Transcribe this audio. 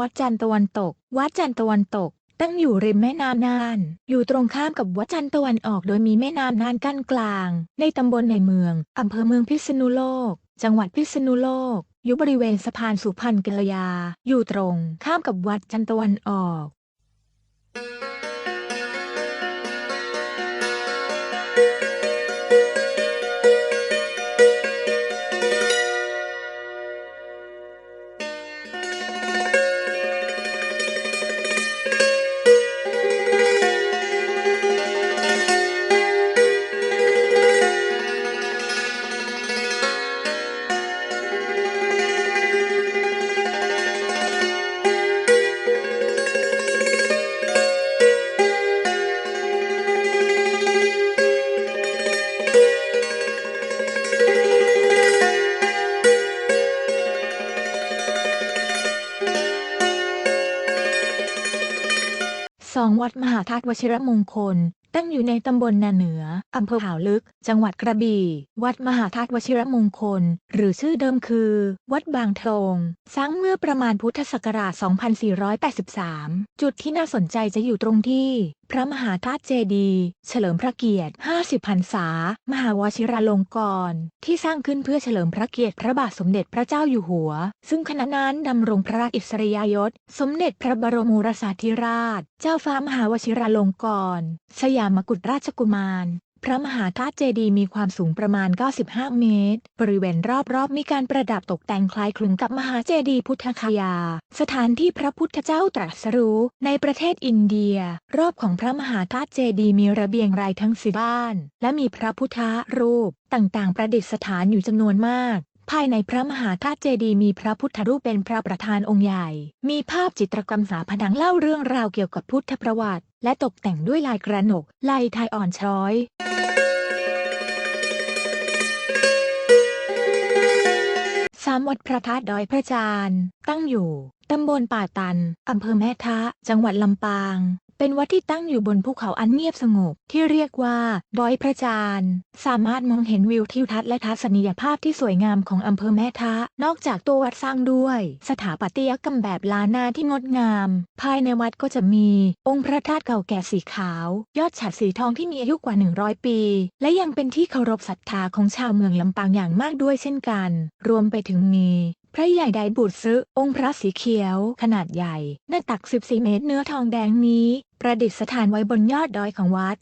วัดจันทร์ตะวันตก วัดจันทร์ตะวันตก ตั้งอยู่ริมแม่น้ำน่าน อยู่ตรงข้ามกับวัดจันทร์ตะวันออกโดยมีแม่น้ำน่านกั้นกลาง ในตำบลในเมืองอำเภอเมืองพิษณุโลก จังหวัดพิษณุโลก อยู่บริเวณสะพานสุพรรณกัลยา อยู่ตรงข้ามกับวัดจันทร์ตะวันออก สองวัดมหาธาตุวชิรมงคล ตั้งอยู่ในตำบลนาเหนือ อำเภออ่าวลึก จังหวัดกระบี่ วัดมหาธาตุวชิรมงคล หรือชื่อเดิมคือ วัดบางทง สร้างเมื่อประมาณพุทธศักราช 2483 จุดที่น่าสนใจจะอยู่ตรงที่ พระมหาธาตุเจดีย์เฉลิมพระเกียรติ 50 พรรษา มหาวชิราลงกรณ์ที่สร้างขึ้นเพื่อเฉลิมพระเกียรติพระบาทสมเด็จพระเจ้าอยู่หัว ซึ่งขณะนั้นดำรงพระราชอิสริยยศ สมเด็จพระบรมโอรสาธิราช เจ้าฟ้ามหาวชิราลงกรณ์สยามกุฎราชกุมาร พระมหาธาตุเจดีย์มีความสูงประมาณ 95 เมตร บริเวณรอบๆ มีการประดับตกแต่งคล้ายคลึงกับมหาเจดีย์พุทธคยา สถานที่พระพุทธเจ้าตรัสรู้ ในประเทศอินเดีย รอบของพระมหาธาตุเจดีย์มีระเบียงรายทั้งสิบบ้าน และมีพระพุทธรูป ต่างๆ ประดิษฐานอยู่จำนวนมากภายในพระมหาธาตุเจดีย์มีพระพุทธรูปเป็นพระประธานองค์ใหญ่ มีภาพจิตรกรรมฝาผนังเล่าเรื่องราวเกี่ยวกับพุทธประวัติ และตกแต่งด้วยลายกระหนก ลายไทยอ่อนช้อย สามวัดพระธาตุดอยพระจานทร์ตั้งอยู่ตำบลป่าตัน อำเภอแม่ทะ จังหวัดลำปาง เป็นวัดที่ตั้งอยู่บนภูเขาอันเงียบสงบที่เรียกว่าดอยพระจานทร์สามารถมองเห็นวิวทิวทัศน์และทัศนียภาพที่สวยงามของอำเภอแม่ทะ นอกจากตัววัดสร้างด้วย สถาปัตยกรรมแบบล้านนาที่งดงาม ภายในวัดก็จะมี องค์พระธาตุเก่าแก่สีขาว ยอดฉัตรสีทองที่มีอายุกว่า 100 ปี และยังเป็นที่เคารพศรัทธาของชาวเมืองลำปางอย่างมากด้วยเช่นกัน รวมไปถึงมี พระใหญ่ไดบุตรซึองค์พระสีเขียว ขนาดใหญ่ หน้าตัก 14 เมตรเนื้อทองแดงนี้ ประดิษฐานไว้บนยอดดอยของวัด